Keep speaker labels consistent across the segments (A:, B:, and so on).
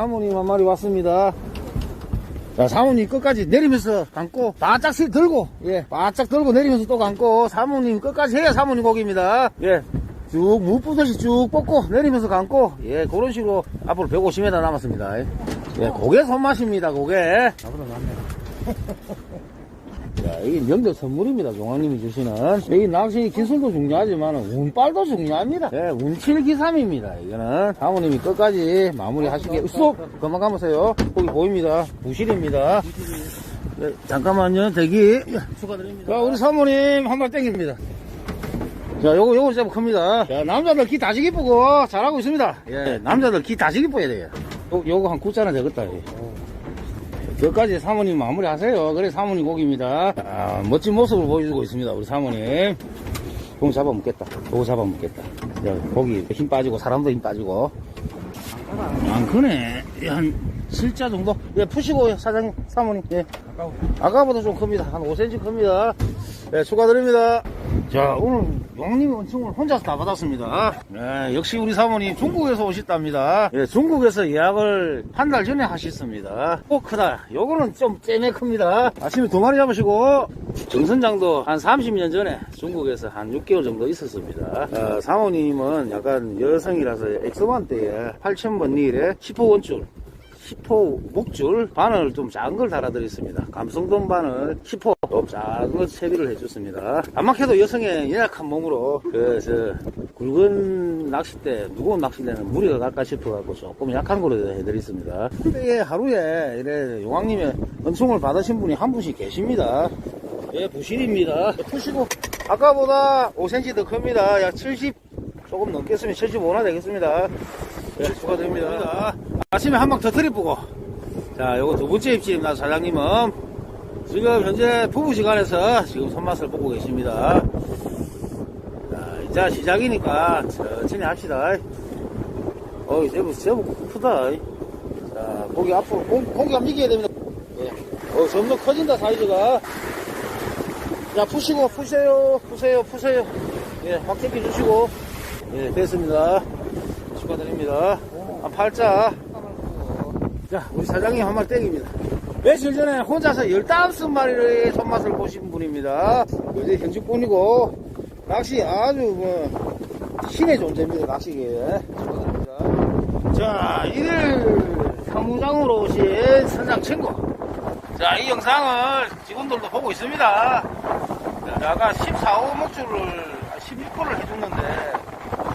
A: 사모님 한 마리 왔습니다. 자, 사모님 끝까지 내리면서 감고, 바짝 실 들고, 예, 바짝 들고 내리면서 또 감고, 사모님 끝까지 해야 사모님 고기입니다. 예, 쭉 무쁘듯이 쭉 뻗고, 내리면서 감고, 예, 그런 식으로 앞으로 150m 남았습니다. 예, 고개 손맛입니다, 고개. 앞으로 남네. 자, 이게 명절 선물입니다. 종황님이 주시는. 이 낚시 기술도 중요하지만 운빨도 중요합니다. 네, 운칠기삼입니다. 이거는 사모님이 끝까지 마무리 하시게. 쏙! 그만 감으세요. 거기 보입니다. 부실입니다. 네, 잠깐만요. 대기. 축하드립니다. 자, 우리 사모님 한 발 땡깁니다. 자, 요거, 요거 좀 큽니다. 자, 남자들 기 다시 기쁘고 잘하고 있습니다. 예, 남자들 기 다시 기뻐야 돼요. 요, 요거 한 9자나 되겠다. 예. 여기까지 사모님 마무리 하세요. 그래 사모님 고기입니다. 아, 멋진 모습을 보여주고 있습니다. 우리 사모님. 공 잡아먹겠다. 요거 잡아먹겠다. 야, 고기 힘 빠지고 사람도 힘 빠지고. 안 크네. 예, 한 7자 정도? 예, 푸시고 사장님, 사모님. 예. 아까보다 좀 큽니다. 한 5cm 큽니다. 예, 축하드립니다. 자, 오늘 용님 원충을 혼자서 다 받았습니다. 예, 역시 우리 사모님 중국에서 오셨답니다. 예, 중국에서 예약을 한 달 전에 하셨습니다. 꼭 크다. 요거는 좀 째매 큽니다. 아침에 두 마리 잡으시고, 정선장도 한 30년 전에 중국에서 한 6개월 정도 있었습니다. 어, 사모님은 약간 여성이라서 엑소만 때에 8,000번 릴에 10호 원줄 10호 목줄 바늘 좀 작은 걸 달아드렸습니다. 감성돔 바늘 10호 걸 채비를 해줬습니다. 안막해도 여성의 연약한 몸으로 그저 굵은 낚싯대 무거운 낚싯대는 무리가 갈까 싶어갖고 조금 약한 거로 해드렸습니다. 근데 예, 하루에 이래 용왕님의 은총을 받으신 분이 한 분씩 계십니다. 예, 부실입니다. 푸시고 아까보다 5cm 더 큽니다. 약 70 조금 넘겠으면 75나 되겠습니다. 예, 축하드립니다. 아침에 한 방 더 트리프고. 자, 요거 두 번째 입질입니다. 사장님은. 지금 현재 부부 시간에서 지금 손맛을 보고 계십니다. 자, 이제 시작이니까 천천히 합시다. 어이, 제법, 제법 크다. 자, 고기 앞으로, 고, 고기가 미겨야 됩니다. 예. 어, 점점 커진다, 사이즈가. 자, 푸시고, 푸세요, 푸세요, 푸세요. 예, 확 제껴주시고. 예, 됐습니다. 축하드립니다. 한 팔자. 자, 우리 사장님 한 마리 땡깁니다. 며칠 전에 혼자서 15마리의 손맛을 보신 분입니다. 요새 현직분이고, 낚시 아주 뭐, 신의 존재입니다. 축하드립니다. 자, 이를 사무장으로 오신 선장 친구. 자, 이 영상을 직원들도 보고 있습니다. 자, 아까 14호 목줄을 16호를 해줬는데,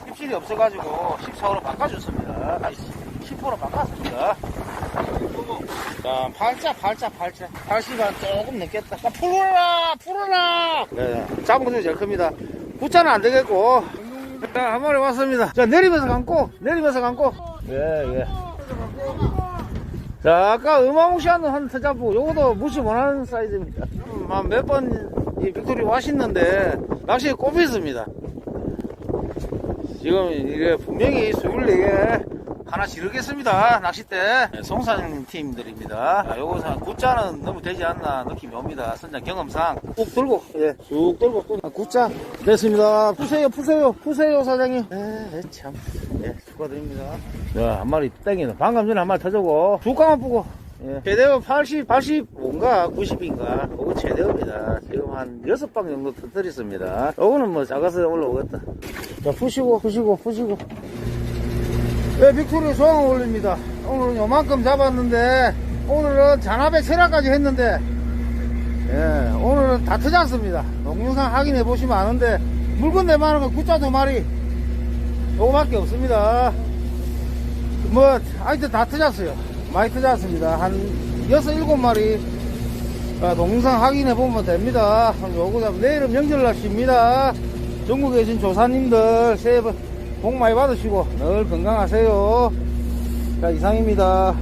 A: 입질이 없어가지고 14호로 바꿔줬습니다. 아니, 10호로 바꿨습니다. 자, 팔자, 팔자, 팔자. 80한 조금 넘겠다. 자, 풀어라, 풀어라! 네, 잡은 것 중에 제일 큽니다. 붙자는 안 되겠고. 자, 한 마리 왔습니다. 자, 내리면서 감고, 내리면서 감고. 예, 예. 자, 아까 어마무시한 한터 잡고, 요것도 무시 못하는 사이즈입니다. 몇 번, 이 빅토리 와셨는데, 낚시에 꼽혔습니다. 지금 이게 분명히 24개 하나 지르겠습니다. 낚싯대. 네, 송사장님 팀들입니다. 자, 요거 굿자는 너무 되지 않나 느낌이 옵니다. 선장 경험상. 꾹 들고, 예, 쭉 들고, 꾹. 아, 굿자. 됐습니다. 푸세요, 푸세요, 푸세요, 사장님. 에, 참. 예, 축하드립니다. 자, 한 마리 땡기는. 방금 전에 한 마리 터져고, 두깡만 뿌고. 예. 최대어 80, 85인가 90인가 그거 최대어입니다. 지금 한 6방 정도 터뜨렸습니다. 요거는 뭐 작아서 올라오겠다. 자, 푸시고, 푸시고, 푸시고. 네, 빅토리 소항 올립니다. 오늘은 요만큼 잡았는데, 오늘은 잔압에 체라까지 했는데, 예, 오늘은 다 터졌습니다. 동영상 확인해 보시면 아는데, 물건 내만한 건 구자 두 마리, 요거밖에 없습니다. 뭐, 하여튼 다 터졌어요. 많이 터졌습니다. 한 여섯, 일곱 마리, 아, 동영상 확인해 보면 됩니다. 요거 내일은 명절날씨입니다. 전국에 계신 조사님들 새해 복 많이 받으시고 늘 건강하세요. 자, 이상입니다.